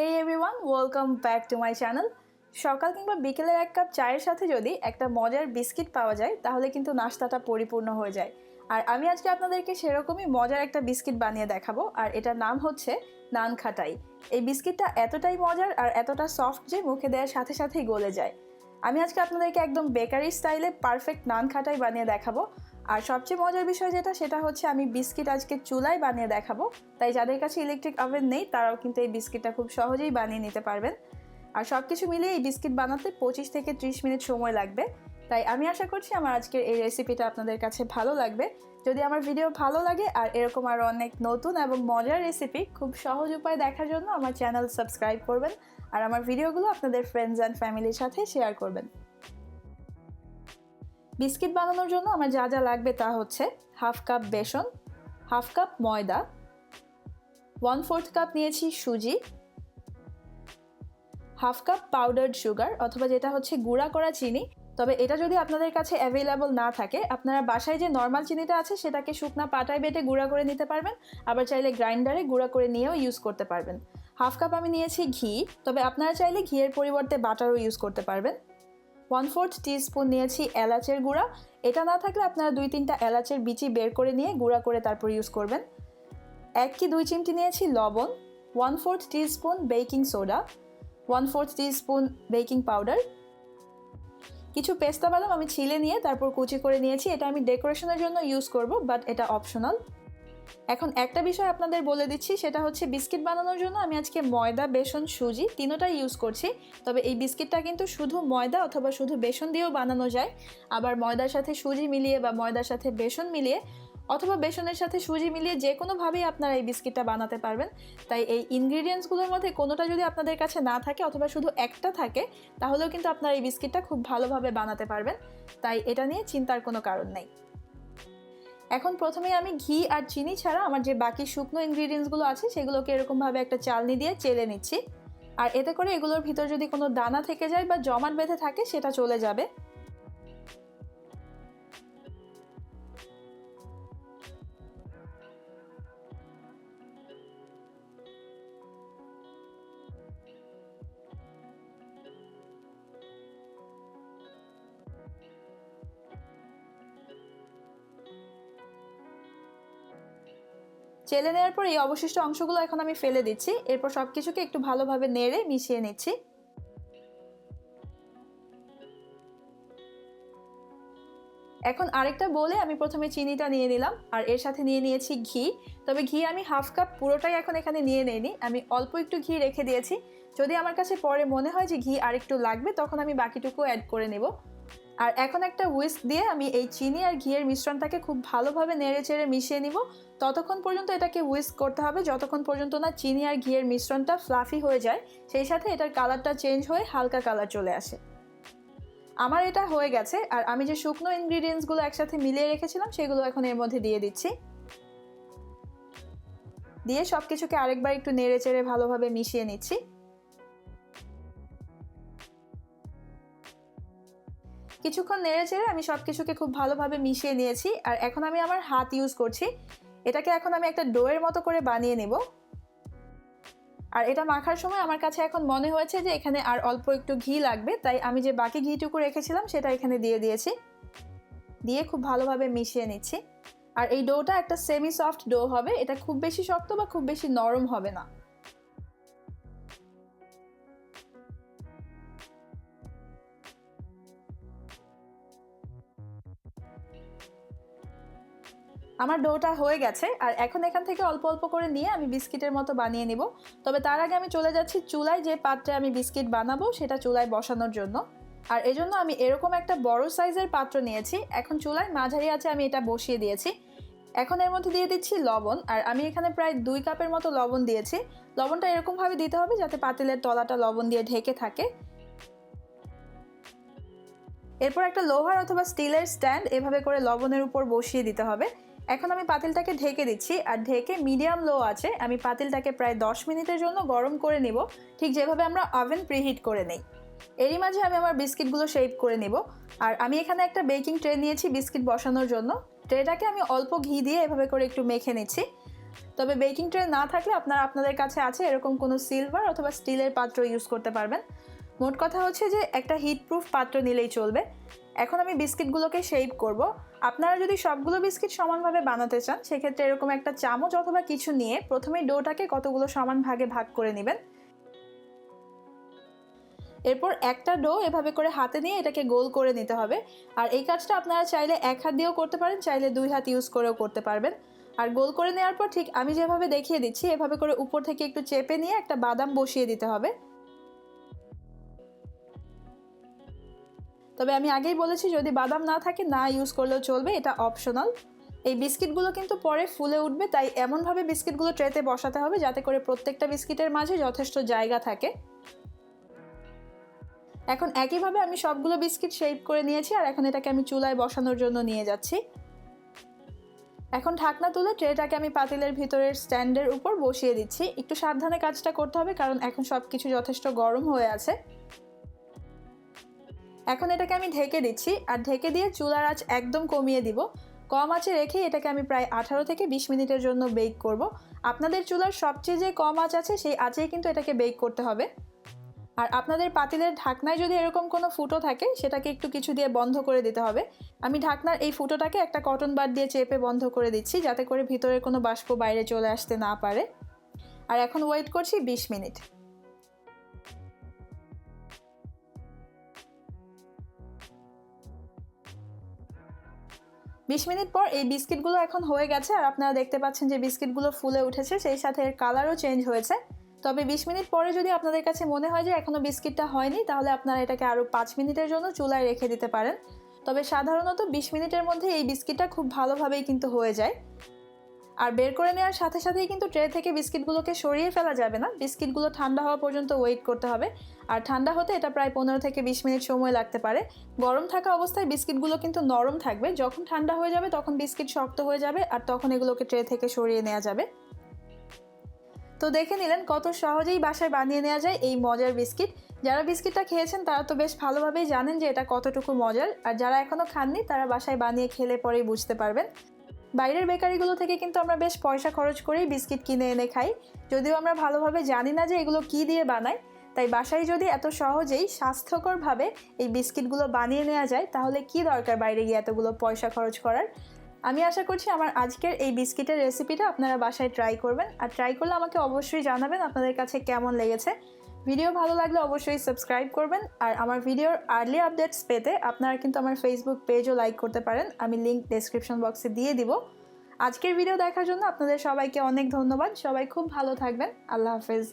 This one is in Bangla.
Hey everyone welcome back to my channel সকাল কিংবা বিকেলের এক কাপ চায়ের সাথে যদি একটা মজার বিস্কিট পাওয়া যায়, তাহলে কিন্তু নাস্তাটা পরিপূর্ণ হয়ে যায়। আর আমি আজকে আপনাদেরকে সেরকমই মজার একটা বিস্কিট বানিয়ে দেখাবো, আর এটার নাম হচ্ছে নান খাটাই এই বিস্কিটটা এতটাই মজার আর এতটা সফট যে মুখে দেওয়ার সাথে সাথেই গলে যায়। আমি আজকে আপনাদেরকে একদম বেকারি স্টাইলে পারফেক্ট নান খাটাই বানিয়ে দেখাবো। আর সবচেয়ে মজার বিষয় যেটা, সেটা হচ্ছে আমি বিস্কিট আজকে চুলায় বানিয়ে দেখাবো। তাই যাদের কাছে ইলেকট্রিক ওভেন নেই, তারাও কিন্তু এই বিস্কিটটা খুব সহজেই বানিয়ে নিতে পারবেন। আর সব কিছু মিলিয়ে এই বিস্কিট বানাতে পঁচিশ থেকে ত্রিশ মিনিট সময় লাগবে। তাই আমি আশা করছি আমার আজকের এই রেসিপিটা আপনাদের কাছে ভালো লাগবে। যদি আমার ভিডিও ভালো লাগে, আর এরকম আরও অনেক নতুন এবং মজার রেসিপি খুব সহজ উপায় দেখার জন্য আমার চ্যানেল সাবস্ক্রাইব করবেন। আর আমার ভিডিওগুলো আপনাদের ফ্রেন্ডস অ্যান্ড ফ্যামিলির সাথে শেয়ার করবেন। বিস্কিট বানানোর জন্য আমার যা যা লাগবে তা হচ্ছে হাফ কাপ বেসন, হাফ কাপ ময়দা ওয়ান ফোর্থ কাপ নিয়েছি সুজি, হাফ কাপ পাউডার্ড সুগার অথবা যেটা হচ্ছে গুঁড়া করা চিনি। তবে এটা যদি আপনাদের কাছে অ্যাভেলেবল না থাকে, আপনারা বাসায় যে নর্মাল চিনিটা আছে সেটাকে শুকনা পাটায় বেটে গুঁড়া করে নিতে পারবেন, আবার চাইলে গ্রাইন্ডারে গুঁড়া করে নিয়েও ইউজ করতে পারবেন। হাফ কাপ আমি নিয়েছি ঘি, তবে আপনারা চাইলে ঘিয়ের পরিবর্তে বাটারও ইউজ করতে পারবেন। ওয়ান ফোর্থ স্পুন নিয়েছি এলাচের গুঁড়া। এটা না থাকলে আপনারা দুই তিনটা এলাচের বিচি বের করে নিয়ে গুঁড়া করে তারপর ইউজ করবেন। এক কি দুই চিমটি নিয়েছি লবণ one fourth spoon baking soda one fourth spoon baking powder কিছু পেস্তা বাদাম আমি ছিলে নিয়ে তারপর কুচি করে নিয়েছি। এটা আমি ডেকোরেশনের জন্য ইউজ করব বাট এটা অপশনাল এখন একটা বিষয় আপনাদের বলে দিচ্ছি, সেটা হচ্ছে বিস্কিট বানানোর জন্য আমি আজকে ময়দা, বেসন, সুজি তিনোটাই ইউজ করছি। তবে এই বিস্কিটটা কিন্তু শুধু ময়দা অথবা শুধু বেসন দিয়েও বানানো যায়। আবার ময়দার সাথে সুজি মিলিয়ে বা ময়দার সাথে বেসন মিলিয়ে অথবা বেসনের সাথে সুজি মিলিয়ে যে কোনোভাবেই আপনারা এই বিস্কিটটা বানাতে পারবেন। তাই এই ইনগ্রিডিয়েন্টসগুলোর মধ্যে কোনোটা যদি আপনাদের কাছে না থাকে অথবা শুধু একটা থাকে, তাহলেও কিন্তু আপনারা এই বিস্কিটটা খুব ভালোভাবে বানাতে পারবেন। তাই এটা নিয়ে চিন্তার কোনো কারণ নেই। এখন প্রথমে আমি ঘি আর চিনি ছাড়া আমার যে বাকি শুকনো ইনগ্রিডিয়েন্টসগুলো আছে, সেগুলোকে এরকমভাবে একটা চালনি দিয়ে চেলে নিচ্ছি। আর এতে করে এগুলোর ভিতর যদি কোনো দানা থেকে যায় বা জমাট বেঁধে থাকে, সেটা চলে যাবে। চেলে নেওয়ার পর এই অবশিষ্ট অংশগুলো এখন আমি ফেলে দিচ্ছি। এরপর সব কিছুকে একটু ভালোভাবে নেড়ে মিশিয়ে নিচ্ছি। এখন আরেকটা বলে আমি প্রথমে চিনিটা নিয়ে নিলাম, আর এর সাথে নিয়ে নিয়েছি ঘি। তবে ঘি আমি হাফ কাপ পুরোটাই এখন এখানে নিয়ে নেইনি, আমি অল্প একটু ঘি রেখে দিয়েছি। যদি আমার কাছে পরে মনে হয় যে ঘি আরেকটু লাগবে, তখন আমি বাকিটুকু অ্যাড করে নেব। আর এখন একটা উইস্ক দিয়ে আমি এই চিনি আর ঘিয়ের মিশ্রণটাকে খুব ভালোভাবে নেড়ে চেড়ে মিশিয়ে নিব। ততক্ষণ পর্যন্ত এটাকে উইস্ক করতে হবে। যতক্ষণ পর্যন্ত না চিনি আর ঘিয়ের মিশ্রণটা ফ্লাফি হয়ে যায়, সেই সাথে এটার কালারটা চেঞ্জ হয়ে হালকা কালার চলে আসে। আমার এটা হয়ে গেছে আর আমি যে শুকনো ইনগ্রিডিয়েন্টসগুলো একসাথে মিলিয়ে রেখেছিলাম, সেগুলো এখন এর মধ্যে দিয়ে দিচ্ছি। দিয়ে সব কিছুকে আরেকবার একটু নেড়ে চেড়ে ভালোভাবে মিশিয়ে নিচ্ছি। কিছুক্ষণ নেড়ে চেড়ে আমি সব কিছুকে খুব ভালোভাবে মিশিয়ে নিয়েছি, আর এখন আমি আমার হাত ইউজ করছি। এটাকে এখন আমি একটা ডোয়ের মতো করে বানিয়ে নেব। আর এটা মাখার সময় আমার কাছে এখন মনে হয়েছে যে এখানে আর অল্প একটু ঘি লাগবে, তাই আমি যে বাকি ঘিটুকু রেখেছিলাম সেটা এখানে দিয়ে দিয়েছি। দিয়ে খুব ভালোভাবে মিশিয়ে নিচ্ছি। আর এই ডোটা একটা সেমি সফট ডো হবে, এটা খুব বেশি শক্ত বা খুব বেশি নরম হবে না। আমার ডোটা হয়ে গেছে, আর এখন এখান থেকে অল্প অল্প করে নিয়ে আমি বিস্কিটের মতো বানিয়ে নিব। তবে তার আগে আমি চলে যাচ্ছি চুলায়, যে পাত্রে আমি বিস্কিট বানাবো সেটা চুলায় বসানোর জন্য। আর এজন্য আমি এরকম একটা বড় সাইজের পাত্র নিয়েছি, এখন চুলায় মাঝারি আছে আমি এটা বসিয়ে দিয়েছি। এখন এর মধ্যে দিয়ে দিচ্ছি লবণ, আর আমি এখানে প্রায় দুই কাপের মতো লবণ দিয়েছি। লবণটা এরকমভাবে দিতে হবে যাতে পাতিলের তলাটা লবণ দিয়ে ঢেকে থাকে। এরপর একটা লোহার অথবা স্টিলের স্ট্যান্ড এভাবে করে লবণের উপর বসিয়ে দিতে হবে। এখন আমি পাতিলটাকে ঢেকে দিচ্ছি, আর ঢেকে মিডিয়াম লো আছে, আমি পাতিলটাকে প্রায় দশ মিনিটের জন্য গরম করে নিব। ঠিক যেভাবে আমরা ওভেন প্রিহিট করে নেই। এরই মাঝে আমি আমার বিস্কিটগুলো শেপ করে নেব। আর আমি এখানে একটা বেকিং ট্রে নিয়েছি বিস্কিট বসানোর জন্য। ট্রেটাকে আমি অল্প ঘি দিয়ে এভাবে করে একটু মেখে নিচ্ছি। তবে বেকিং ট্রে না থাকলে আপনারা, আপনাদের কাছে আছে এরকম কোনো সিলভার অথবা স্টিলের পাত্র ইউজ করতে পারবেন। মোট কথা হচ্ছে যে একটা হিট প্রুফ পাত্র নিলেই চলবে। এখন আমি বিস্কিটগুলোকে শেপ করব। আপনারা যদি সবগুলো বিস্কিট সমানভাবে বানাতে চান, সেক্ষেত্রে এরকম একটা চামচ অথবা কিছু নিয়ে প্রথমেই ডোটাকে কতগুলো সমান ভাগে ভাগ করে নেবেন। এরপর একটা ডো এভাবে করে হাতে নিয়ে এটাকে গোল করে নিতে হবে। আর এই কাজটা আপনারা চাইলে এক হাত দিয়েও করতে পারেন, চাইলে দুই হাত ইউজ করেও করতে পারবেন। আর গোল করে নেওয়ার পর ঠিক আমি যেভাবে দেখিয়ে দিচ্ছি, এভাবে করে উপর থেকে একটু চেপে নিয়ে একটা বাদাম বসিয়ে দিতে হবে। তবে আমি আগেই বলেছি, যদি বাদাম না থাকে, না ইউজ করলেও চলবে, এটা অপশনাল এই বিস্কিটগুলো কিন্তু পরে ফুলে উঠবে, তাই এমনভাবে বিস্কিটগুলো ট্রেতে বসাতে হবে, যাতে করে প্রত্যেকটা বিস্কিটের মাঝে যথেষ্ট জায়গা থাকে। এখন একইভাবে আমি সবগুলো বিস্কিট শেপ করে নিয়েছি, আর এখন এটাকে আমি চুলায় বসানোর জন্য নিয়ে যাচ্ছি। এখন ঢাকনা তুলে ট্রেটাকে আমি পাতিলের ভিতরের স্ট্যান্ডের উপর বসিয়ে দিচ্ছি। একটু সাবধানে কাজটা করতে হবে, কারণ এখন সব কিছু যথেষ্ট গরম হয়ে আছে। এখন এটাকে আমি ঢেকে দিচ্ছি, আর ঢেকে দিয়ে চুলার আঁচ একদম কমিয়ে দিব। কম আঁচে রেখে এটাকে আমি প্রায় আঠারো থেকে বিশ মিনিটের জন্য বেক করব। আপনাদের চুলার সবচেয়ে যে কম আঁচ আছে, সেই আঁচেই কিন্তু এটাকে বেক করতে হবে। আর আপনাদের পাতিলের ঢাকনায় যদি এরকম কোনো ফুটো থাকে, সেটাকে একটু কিছু দিয়ে বন্ধ করে দিতে হবে। আমি ঢাকনার এই ফুটোটাকে একটা কটন বার দিয়ে চেপে বন্ধ করে দিচ্ছি, যাতে করে ভিতরের কোনো বাষ্প বাইরে চলে আসতে না পারে। আর এখন ওয়েট করছি বিশ মিনিট। বিশ মিনিট পর এই বিস্কিটগুলো এখন হয়ে গেছে, আর আপনারা দেখতে পাচ্ছেন যে বিস্কিটগুলো ফুলে উঠেছে, সেই সাথে এর কালারও চেঞ্জ হয়েছে। তবে বিশ মিনিট পরে যদি আপনাদের কাছে মনে হয় যে এখনও বিস্কিটটা হয়নি, তাহলে আপনারা এটাকে আরও পাঁচ মিনিটের জন্য চুলায় রেখে দিতে পারেন। তবে সাধারণত বিশ মিনিটের মধ্যে এই বিস্কিটটা খুব ভালোভাবেই কিন্তু হয়ে যায়। আর বের করে নেওয়ার সাথে সাথেই কিন্তু ট্রে থেকে বিস্কিটগুলোকে সরিয়ে ফেলা যাবে না। বিস্কিটগুলো ঠান্ডা হওয়া পর্যন্ত ওয়েট করতে হবে। আর ঠান্ডা হতে এটা প্রায় পনেরো থেকে বিশ মিনিট সময় লাগতে পারে। গরম থাকা অবস্থায় বিস্কিটগুলো কিন্তু নরম থাকবে। যখন ঠান্ডা হয়ে যাবে তখন বিস্কিট শক্ত হয়ে যাবে আর তখন এগুলোকে ট্রে থেকে সরিয়ে নেওয়া যাবে। তো দেখে নিলেন কত সহজেই বাসায় বানিয়ে নেওয়া যায় এই মজার বিস্কিট। যারা বিস্কিটটা খেয়েছেন তারা তো বেশ ভালোভাবেই জানেন যে এটা কতটুকু মজার। আর যারা এখনও খাননি তারা বাসায় বানিয়ে খেলে পরেই বুঝতে পারবেন। বাইরের বেকারিগুলো থেকে কিন্তু আমরা বেশ পয়সা খরচ করেই বিস্কিট কিনে এনে খাই। যদিও আমরা ভালোভাবে জানি না যে এগুলো কী দিয়ে বানায়, তাই বাসায় যদি এত সহজেই স্বাস্থ্যকরভাবে এই বিস্কিটগুলো বানিয়ে নেওয়া যায়, তাহলে কি দরকার বাইরে গিয়ে এতগুলো পয়সা খরচ করার? আমি আশা করছি আমার আজকের এই বিস্কিটের রেসিপিটা আপনারা বাসায় ট্রাই করবেন। আর ট্রাই করলে আমাকে অবশ্যই জানাবেন আপনাদের কাছে কেমন লেগেছে। ভিডিও ভালো লাগলে অবশ্যই সাবস্ক্রাইব করবেন। আর আমার ভিডিওর আর্লি আপডেটস পেতে আপনারা কিন্তু আমার ফেসবুক পেজও লাইক করতে পারেন। আমি লিঙ্ক ডেসক্রিপশন বক্সে দিয়ে দিব। আজকের ভিডিও দেখার জন্য আপনাদের সবাইকে অনেক ধন্যবাদ। সবাই খুব ভালো থাকবেন। আল্লাহ হাফেজ।